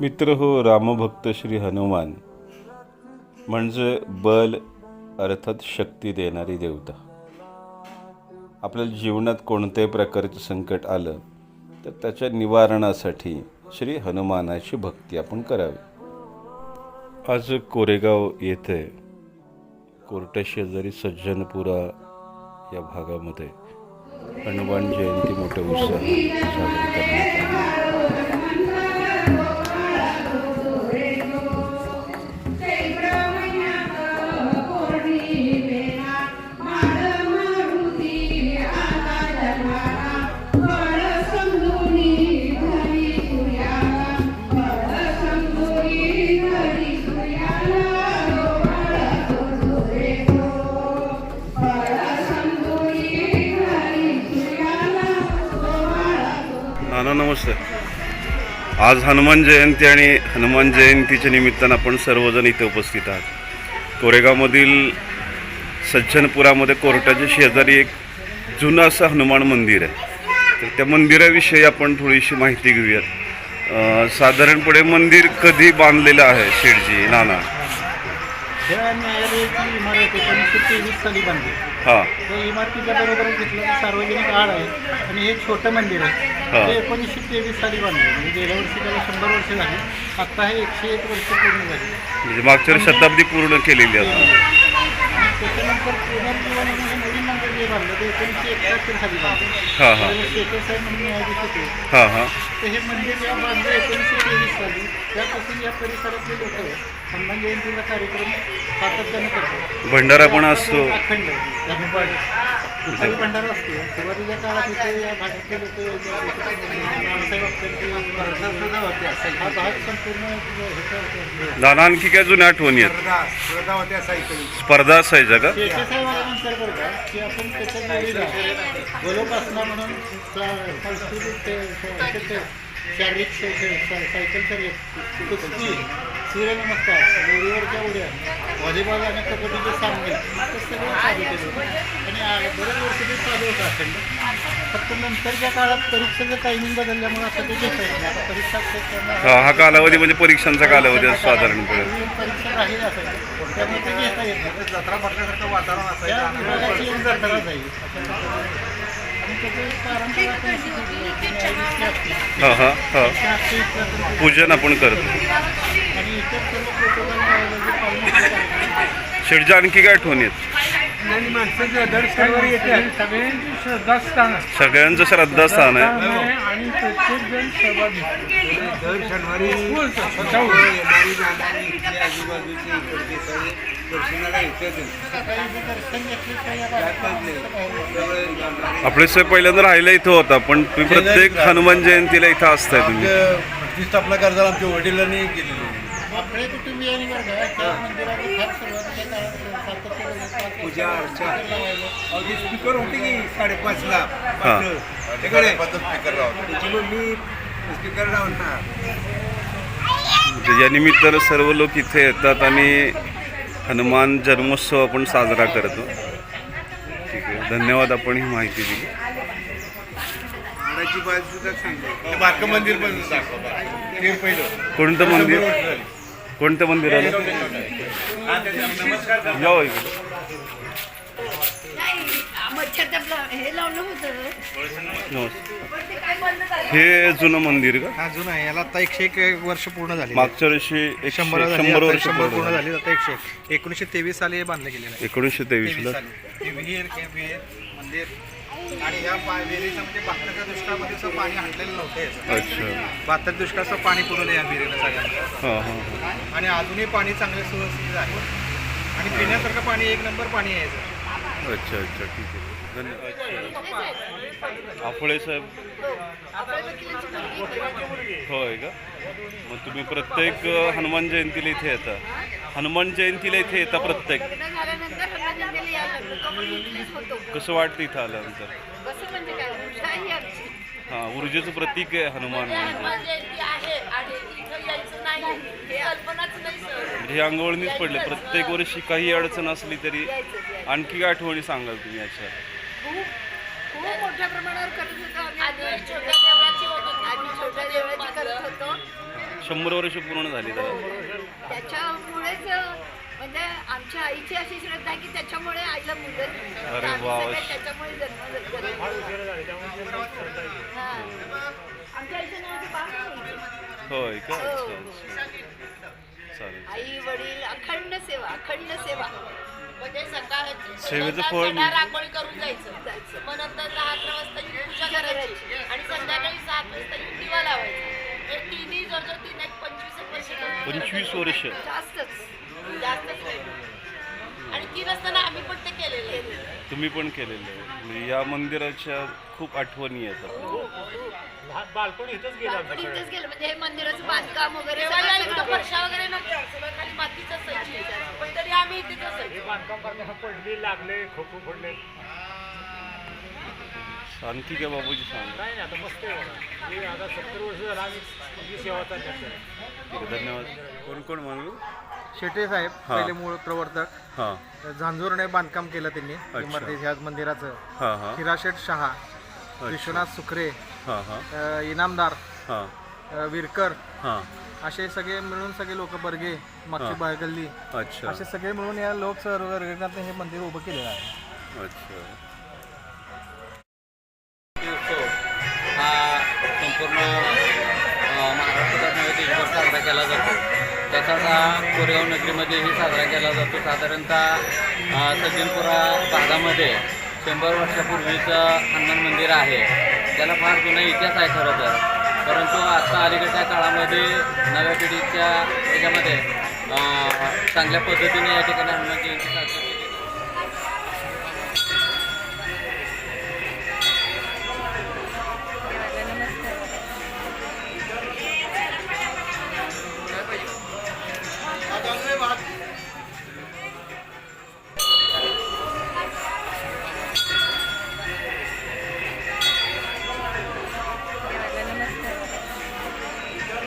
मित्र हो रामभक्त श्री हनुमान. म्हणजे बल अर्थात शक्ती देणारी देवता. आपल्याला जीवनात कोणत्याही प्रकारचं संकट आलं तर त्याच्या निवारणासाठी श्री हनुमानाची भक्ती आपण करावी. आज कोरेगाव येथे कोर्टाशेजारी सज्जनपुरा या भागामध्ये हनुमान जयंती मोठ्या उत्साहात साजरी करण्यात आली. नाना नमस्ते. आज हनुमान जयंती आणि हनुमान जयंतीच्या निमित्तानं आपण सर्वजण इथे उपस्थित आहात. कोरेगावमधील सज्जनपुरामध्ये कोर्टाच्या शेजारी एक जुनं असं हनुमान मंदिर आहे. तर त्या मंदिराविषयी आपण थोडीशी माहिती घेऊयात. साधारणपणे मंदिर कधी बांधलेलं आहे शेठजी नाना? न्यायालयाची इमारत एकोणीसशे साली बांधली. हां. त्या इमारतीच्या बरोबरच घेतलं तर सार्वजनिक आड आहे आणि हे छोटं मंदिर आहे. ते एकोणीसशे तेवीस साली बांधलं. म्हणजे गेल्या वर्षी त्याला शंभर वर्ष झाली. आत्ता हे एकशे एक वर्ष पूर्ण झाली. म्हणजे मागच्या शताब्दी पूर्ण केलेली आहे. त्याच्यानंतर पुनर्जीवन म्हणून हे नवीन मंदिर जे बांधलं ते एकोणीसशे एकाहत्तर साली बांधलं हां हां. हां हां. तर हे मंदिर या बांधलं एकोणीसशे तेवीस साली. त्यापासून या परिसरातले लोक हनुमान जयंतीचा कार्यक्रम सातत्याने करतात. भंडारा पण असतो. अखंड दुपारी भंडारा असतो सुरुवातीच्या काळात इथे या भागातले लोक नानासाहेब आपटे हा भाग संपूर्ण ह्याचा आणखी काय जुन्या आठवणी आहेत? स्पर्धा स्पर्धा होत्या सायकली स्पर्धा असायच्या का? आपण त्याच्या गोलोपासना म्हणून सा- सांस्कृतिक ते- ते- ते- ते शारीरिक सायकल कुस्ती. सूर्यनमस्कार दोरीवरच्या उड्या. व्हॉलीबॉल आणि कबड्डीचे सामने ते सगळं चालू केलं होतं. आणि बरेच वर्ष ते चालू होतं अखंड. फक्त नंतरच्या काळात परीक्षेचं टायमिंग बदलल्यामुळे आता ते घेता येत नाही. आता परीक्षा हा कालावधी म्हणजे परीक्षांचा कालावधी असतो साधारणपणे. पूर्वी परीक्षा राहील असायची. त्यामुळे ते घेता येत नाही. जत्रा म्हटल्यासारखं वातावरण असायचं जत्रा जाईल. हां हां हां. पूजन आपण करतो. शेठच्या आणखी काय शनिवारी येतात सगळ्यांची श्रद्धास्थान सगळ्यांचं श्रद्धास्थान आहे. आणि प्रत्येक जण सहभागी. दर शनिवारी आजूबाजूची दर्शनाला येतात आपले सर पहिल्यांदा राहिला इथं होता पण तुम्ही प्रत्येक हनुमान जयंतीला इथं असताय तुम्ही. प्रतिष्ठापना करताना आमच्या वडिलांनी केलेली. आपले कुटुंबियांनी बरं का त्या मंदिराची फार सुरुवातीच्या काळात सातत्याने पाच पूजा अर्चा. अगदी स्पीकर होते की साडेपाचला? हा. स्पीकर लावतो त्याची मम्मी स्पीकर लावणार या निमित्तानं सर्व लोक इथे येतात आणि हनुमान जन्मोत्सव आपण साजरा करतो. ठीक आहे. धन्यवाद आपण ही माहिती दिली. झाडाची बाजू सुद्धा सांगते. बारकं मंदिर पण दाखवा ते पहिलं. कोणतं मंदिर? कोणतं मंदिर आलं? या हो हे हे जुनं मंदिर का? अजून आहे. याला आता एकशे एक वर्ष पूर्ण झाली मागच्या वर्षी एकशे- शंभर शंभर वर्ष पूर्ण झाली. आता एकशे एक. एकोणीसशे तेवीस साली हे बांधलं गेलेलं आहे. एकोणीसशे तेवीस हे हे मंदिर. आणि या पा- विहिरीचं म्हणजे बहात्तरच्या दुष्काळामध्ये असं पाणी हटलेलं नव्हतं याचं. अच्छा. बहात्तर दुष्काळाचं पाणी पुरवलं या विहिरीला सगळ्यांना. हां हां आणि अजूनही पाणी चांगले सुव्यवस्थित आहे. आणि पिण्यासारखं पाणी एक नंबर पाणी आहे याचं. अच्छा अच्छा. ठीक आहे. धन्यवाद. आफळे साहेब. होय का? मग तुम्ही प्रत्येक हनुमान जयंतीला इथे येता. हनुमान जयंतीला इथे येता प्रत्येक. कसं वाटतं इथं आल्यानंतर? म्हणजे हां ऊर्जेचं प्रतीक आहे हनुमान म्हणजे म्हणजे हनुमान जयंती आहे आणि इथं यायचं नाही. हे कल्पनाच नाही सर. हे अंगवळणीच पडले. प्रत्येक वर्षी काही अडचण असली तरी आणखी काय आठवणी सांगाल तुम्ही याच्या? मोठ्या प्रमाणावर करत होतो शंभर वर्ष पूर्ण झाली त्याला. त्याच्यामुळेच म्हणजे आमच्या आईची अशी श्रद्धा आहे की त्याच्यामुळे आईला मुलं. अरे वा. त्याच्यामुळे जन्म घेतला. हा. आमच्या आईचं नाव असं बाळ नाही. होय का हो. अच्छा अच्छा. चालेल आई वडील अखंड सेवा अखंड सेवा म्हणजे सकाळ सेवेचं फळ मिळतं. करून जायचं जायचं. मग नंतर दहा अकरा वाजता येऊन पूजा करायची आणि संध्याकाळी सात वाजता येऊन दिवा लावायचा हे तिन्ही जवळजवळ तीन एक पंचवीस एक वर्ष पंचवीस वर्ष जास्तच जास्तच वेळ आणि ती नसताना आम्ही पण ते केलेलं आहे. तुम्ही पण केलेलं आहे. म्हणजे या मंदिराच्या खूप आठवणी आहेत आपल्याला. बालपण इथंच गेलं पण इथेच गेलं. म्हणजे हे मंदिराचं बांधकाम वगैरे तेव्हा सगळं या इथं सगळं फरशा वगैरे नव्हत्या. सगळं खाली मातीच असायची पण तरी आम्ही इथेच असायचो बांधकाम करताना पडली लागले आणखी काय बाबूजी सांग काय नाही आता मस्त आहे बघा. हे आता सत्तर वर्ष झालं आम्ही ही सेवा चालली आहे. धन्यवाद. कोण कोण म्हणू? शेटे साहेब हा. पहिले मूळ प्रवर्तक. हां. झांजूरने बांधकाम केलं त्यांनी. इमारती ह्या मंदिराचं. हां हां. हिराशेठ शहा विश्वनाथ सुखरे हां हां. अ, इनामदार हां. अ, विरकर हां. असे सगळे मिळून सगळे लोक बर्गे मागची. बायगल्ली अच्छा. असे सगळे मिळून या लोक सर्वगणात हे मंदिर उभं केलेलं आहे. अच्छा. उत्सव हा संपूर्ण अ, महाराष्ट्रात नव्हे देशभर साजरा केला जातो. तसाच हा कोरेगाव नगरीमध्येही साजरा केला जातो. साधारणतः सज्जनपुरा भागामध्ये शंभर वर्षापूर्वीचं हनुमान मंदिर आहे. त्याला फार जुना इतिहास आहे खरं तर. परंतु आता अलीकडच्या काळामध्ये नव्या पिढीच्या याच्यामध्ये चांगल्या पद्धतीने या ठिकाणी हनुमान जयंती साजरी